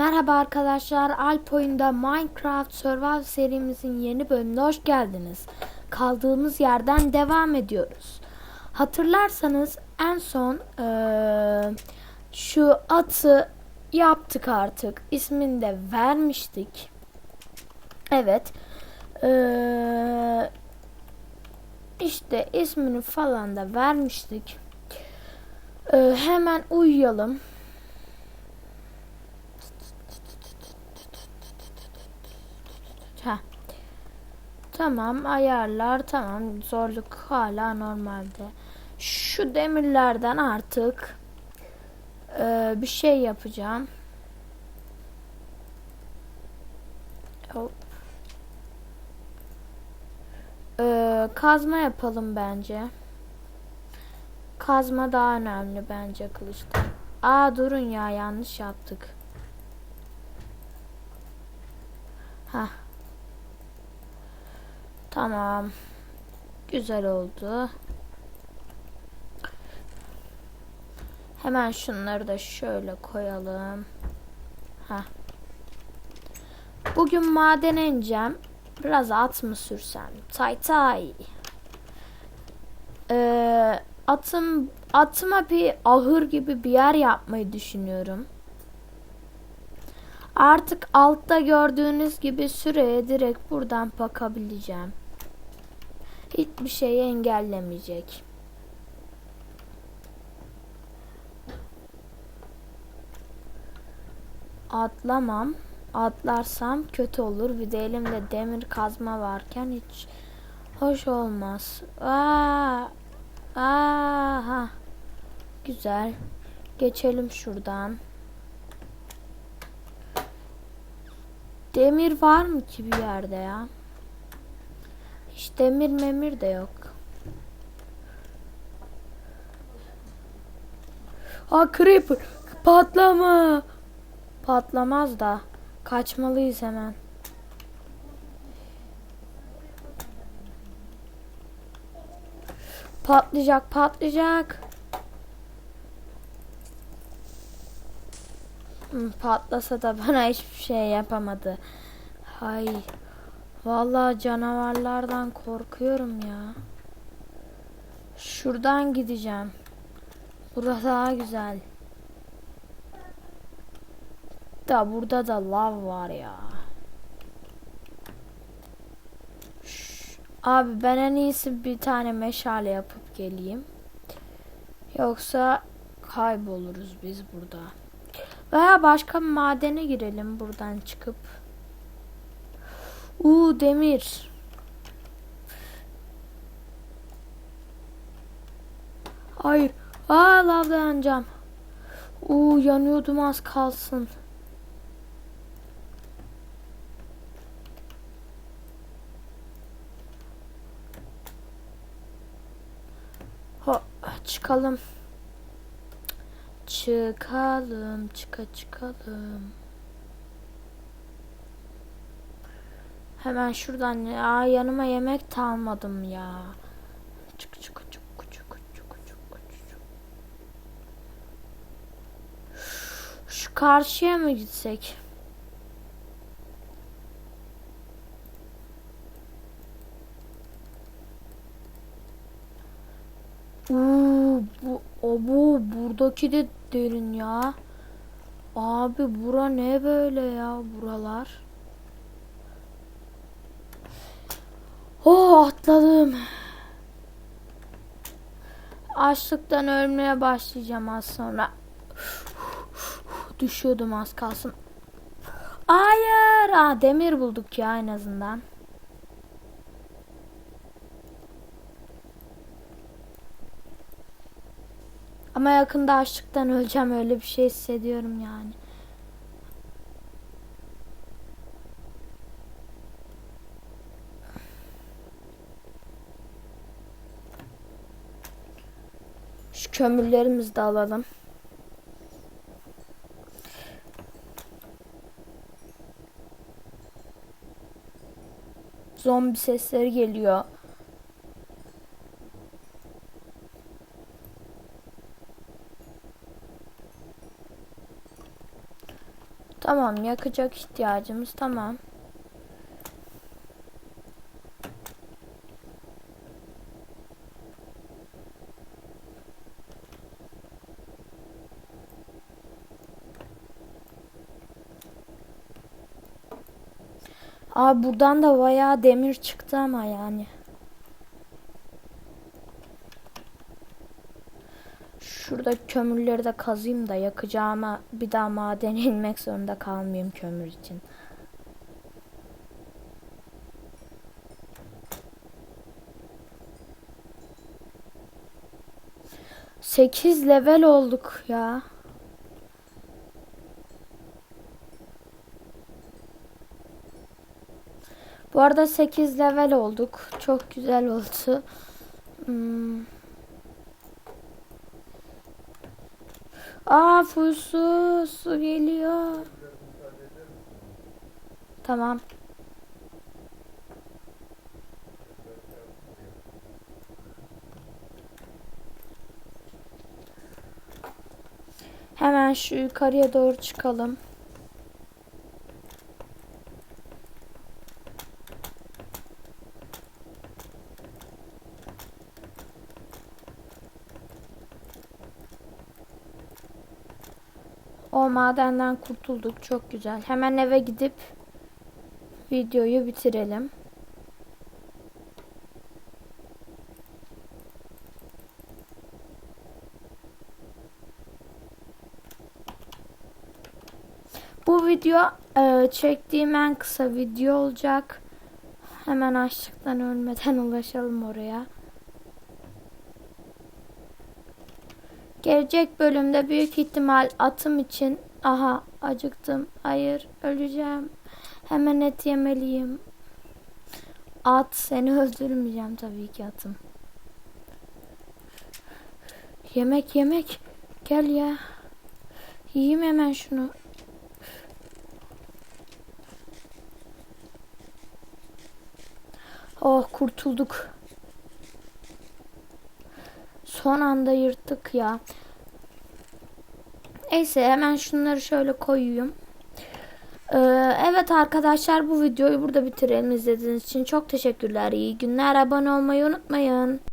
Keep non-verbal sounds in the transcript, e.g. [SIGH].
Merhaba arkadaşlar, Alp oyunda Minecraft Survival serimizin yeni bölümüne hoş geldiniz. Kaldığımız yerden devam ediyoruz. Hatırlarsanız en son eee, şu atı yaptık artık. İsmini de vermiştik. Evet. Eee işte ismini falan da vermiştik. Eee, hemen uyuyalım. Tamam ayarlar tamam zorluk hala normalde. Şu demirlerden artık e, bir şey yapacağım. Hop. E, kazma yapalım bence. Kazma daha önemli bence kılıçtan. Aa durun ya yanlış yaptık. Hah. Tamam. Güzel oldu. Hemen şunları da şöyle koyalım. Ha. Bugün maden ineceğim. Biraz at mı sürsem? Tay tay. Ee, atım atıma bir ahır gibi bir yer yapmayı düşünüyorum. Artık altta gördüğünüz gibi süreye direkt buradan bakabileceğim. Hiçbir şeyi engellemeyecek. Atlamam. Atlarsam kötü olur. Bir de elimde demir kazma varken hiç hoş olmaz. Aa, aha. Güzel. Geçelim şuradan. Demir var mı ki bir yerde ya? Hiç demir memir de yok. Aa creeper patlama. Patlamaz da kaçmalıyız hemen. Patlayacak patlayacak. Hı, Patlasa da bana hiçbir şey yapamadı. Hay. Vallahi canavarlardan korkuyorum ya. Şuradan gideceğim. Burası daha güzel. Da burada da lav var ya. Abi ben en iyisi bir tane meşale yapıp geleyim. Yoksa kayboluruz biz burada. Veya başka madene girelim buradan çıkıp. Uuu demir. Hayır. Aa lavda yanacağım. Uuu yanıyordum az kalsın. Ho, çıkalım. Çıkalım, çıka çıkalım. Hemen şuradan ya yanıma yemek de almadım ya. Çık çık çık çık çık çık çık. Şu karşıya mı gitsek? Uuu bu o bu buradaki de derin ya. Abi bura ne böyle ya buralar? Oh atladım. Açlıktan ölmeye başlayacağım az sonra. Düşüyordum az kalsın. Hayır. Aa, demir bulduk ya en azından. Ama yakında açlıktan öleceğim öyle bir şey hissediyorum yani. Şu kömürlerimizi de alalım. Zombi sesleri geliyor. Tamam yakacak ihtiyacımız tamam. Abi buradan da bayağı demir çıktı ama yani. Şurada kömürleri de kazayım da yakacağıma bir daha madene [LAUGHS] inmek zorunda kalmayayım kömür için. Sekiz level olduk ya. Bu arada 8 level olduk. Çok güzel oldu. Hmm. Aa full su, geliyor. Tamam. Hemen şu yukarıya doğru çıkalım. O madenden kurtulduk. Çok güzel. Hemen eve gidip videoyu bitirelim. Bu video e, çektiğim en kısa video olacak. Hemen açlıktan ölmeden [LAUGHS] ulaşalım oraya. Gelecek bölümde büyük ihtimal atım için aha acıktım. Hayır öleceğim. Hemen et yemeliyim. At seni öldürmeyeceğim tabii ki atım. Yemek yemek. Gel ya. Yiyeyim hemen şunu. Oh kurtulduk. Son anda yırttık ya. Neyse hemen şunları şöyle koyayım. Ee, evet arkadaşlar bu videoyu burada bitirelim izlediğiniz için çok teşekkürler. İyi günler. Abone olmayı unutmayın.